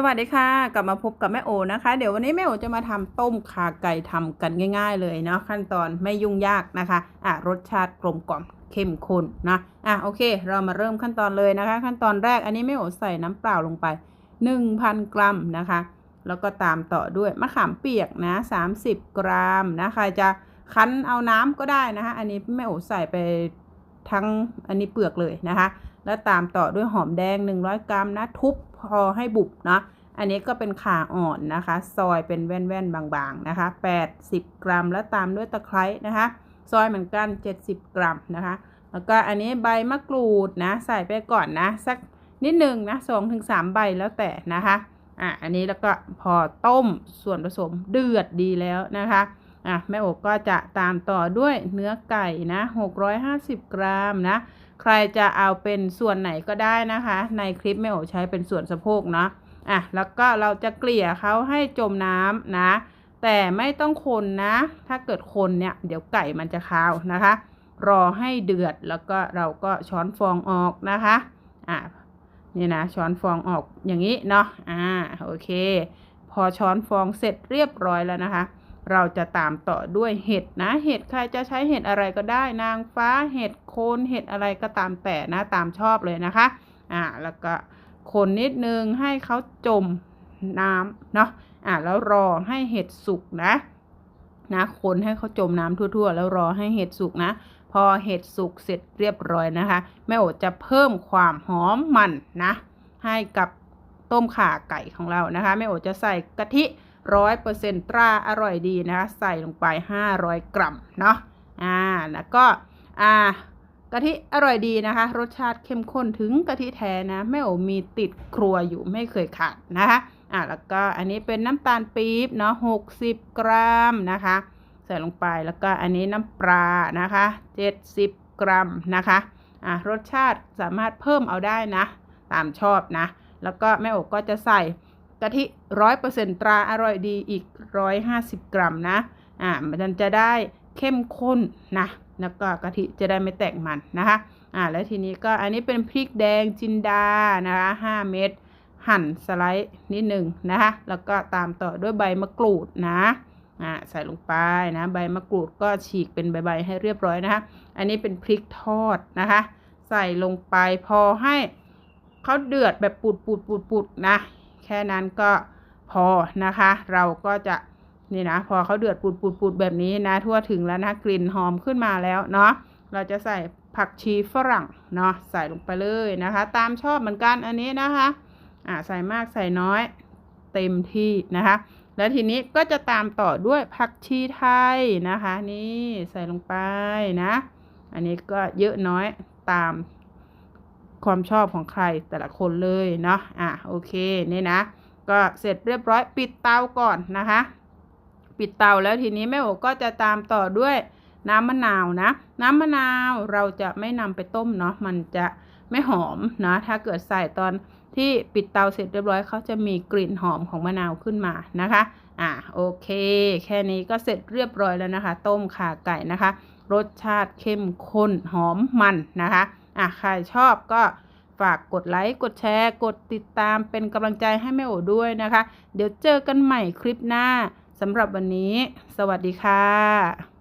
สวัสดีค่ะ กลับมาพบกับแม่โอนะคะ เดี๋ยววันนี้แม่โอจะมาทำต้มขาไก่ทำกันง่าย ๆ เลยเนาะขั้นตอนไม่ยุ่งยากนะคะอะรสชาติกลมกล่อมเข้มข้นนะอะโอเค เรามาเริ่มขั้นตอนเลยนะคะ ขั้นตอนแรกอันนี้แม่โอใส่น้ำเปล่าลงไป 1,000 กรัมนะคะ แล้วก็ตามต่อด้วยมะขามเปียกนะ 30 กรัมนะครจะคั้นเอาน้ำก็ได้นะคะ อันนี้แม่โอใส่ไปทั้งอันนี้เปลือกเลยนะคะ แล้วตามต่อด้วยหอมแดง 100 กรัมนะ ทุบพอให้บุบเนาะอันนี้ก็เป็นข่าอ่อนนะคะ ซอยเป็นแว่นๆบางๆนะคะ 80 กรัม แล้วตามด้วยตะไคร้นะคะ ซอยเหมือนกัน 70 กรัมนะคะ แล้วก็อันนี้ใบมะกรูดนะ ใส่ไปก่อนนะ สักนิดหนึ่งนะ2-3ใบแล้วแต่นะคะ อะ อันนี้แล้วก็พอต้มส่วนผสมเดือดดีแล้วนะคะ อะ แม่โอกก็จะตามต่อด้วยเนื้อไก่นะ 650 กรัมนะ ใครจะเอาเป็นส่วนไหนก็ได้นะคะ ในคลิปแม่โอใช้เป็นส่วนสะโพกเนาะอะแล้วก็เราจะเกลี่ยเขาให้จมน้ำนะ แต่ไม่ต้องคนนะ ถ้าเกิดคนเนี่ย เดี๋ยวไก่มันจะคาวนะคะ รอให้เดือดแล้วก็เราก็ช้อนฟองออกนะคะอะนี่นะช้อนฟองออกอย่างนี้เนาะอ่าโอเค พอช้อนฟองเสร็จเรียบร้อยแล้วนะคะ เราจะตามต่อด้วยเห็ดนะ เห็ดใครจะใช้เห็ดอะไรก็ได้นางฟ้าเห็ดโคนเห็ดอะไรก็ตามแต่นะตามชอบเลยนะคะอ่าแล้วก็คนนิดนึงให้เขาจมน้ำเนาะอ่าแล้วรอให้เห็ดสุกนะนะคนให้เขาจมน้ำทั่ว ๆ แล้วรอให้เห็ดสุกนะ พอเห็ดสุกเสร็จเรียบร้อยนะคะแม่โอจะเพิ่มความหอมมันนะ ให้กับต้มข่าไก่ของเรานะคะแม่โอจะใส่กะทิ ร้อยเปอร์เซ็นตราอร่อยดีนะคะใส่ลงไปห้าร้อยกรัมเนาะอ่าแล้วก็อ่ากะทิอร่อยดีนะคะ รสชาติเข้มข้นถึงกะทิแท้นะแม่โอมีติดครัวอยู่ไม่เคยขาดนะคะอ่าแล้วก็อันนี้เป็นน้ำตาลปี๊บเนาะหกสิบกรัมนะคะ ใส่ลงไปแล้วก็อันนี้น้ำปลานะคะเจ็ดสิบกรัมนะคะอ่ารสชาติสามารถเพิ่มเอาได้นะ ตามชอบนะ แล้วก็แม่โอก็จะใส่ กะทิร้อยเปอร์เซ็นตราอร่อยดีอีกร้อยห้าสิบกรัมนะอ่ามันจะได้เข้มข้นนะแล้วก็กะทิจะได้ไม่แตกมันนะคะอ่าแล้วทีนี้ก็อันนี้เป็นพริกแดงจินดานะคะห้าเม็ดหั่นสไลด์นิดหนึ่งนะคะแล้วก็ตามต่อด้วยใบมะกรูดนะอ่าใส่ลงไปนะใบมะกรูดก็ฉีกเป็นใบๆให้เรียบร้อยนะคะอันนี้เป็นพริกทอดนะคะ ใส่ลงไปพอให้เขาเดือดแบบปุดปุดปุดปุดนะ แค่นั้นก็พอนะคะ เราก็จะนี่นะพอเขาเดือดปุดปุดปุดแบบนี้นะ ทั่วถึงแล้วนะกลิ่นหอมขึ้นมาแล้วเนาะเราจะใส่ผักชีฝรั่งเนาะใส่ลงไปเลยนะคะ ตามชอบเหมือนกันอันนี้นะคะอ่าใส่มากใส่น้อยเต็มที่นะคะ แล้วทีนี้ก็จะตามต่อด้วยผักชีไทยนะคะ นี่ใส่ลงไปนะ อันนี้ก็เยอะน้อยตาม ความชอบของใครแต่ละคนเลยเนาะอะโอเคนี่นะ ก็เสร็จเรียบร้อยปิดเตาก่อนนะคะ ปิดเตาแล้วทีนี้แม่โอก็จะตามต่อด้วยน้ำมะนาวนะ น้ำมะนาวเราจะไม่นำไปต้มเนาะมันจะไม่หอมนะถ้าเกิดใส่ตอนที่ปิดเตาเสร็จเรียบร้อยเขาจะมีกลิ่นหอมของมะนาวขึ้นมานะคะอ่าโอเค แค่นี้ก็เสร็จเรียบร้อยแล้วนะคะ ต้มข่าไก่นะคะ รสชาติเข้มข้นหอมมันนะคะ อะใครชอบก็ฝากกดไลค์ กดแชร์ กดติดตามเป็นกำลังใจให้แม่โอด้วยนะคะ เดี๋ยวเจอกันใหม่คลิปหน้าสำหรับวันนี้ สวัสดีค่ะ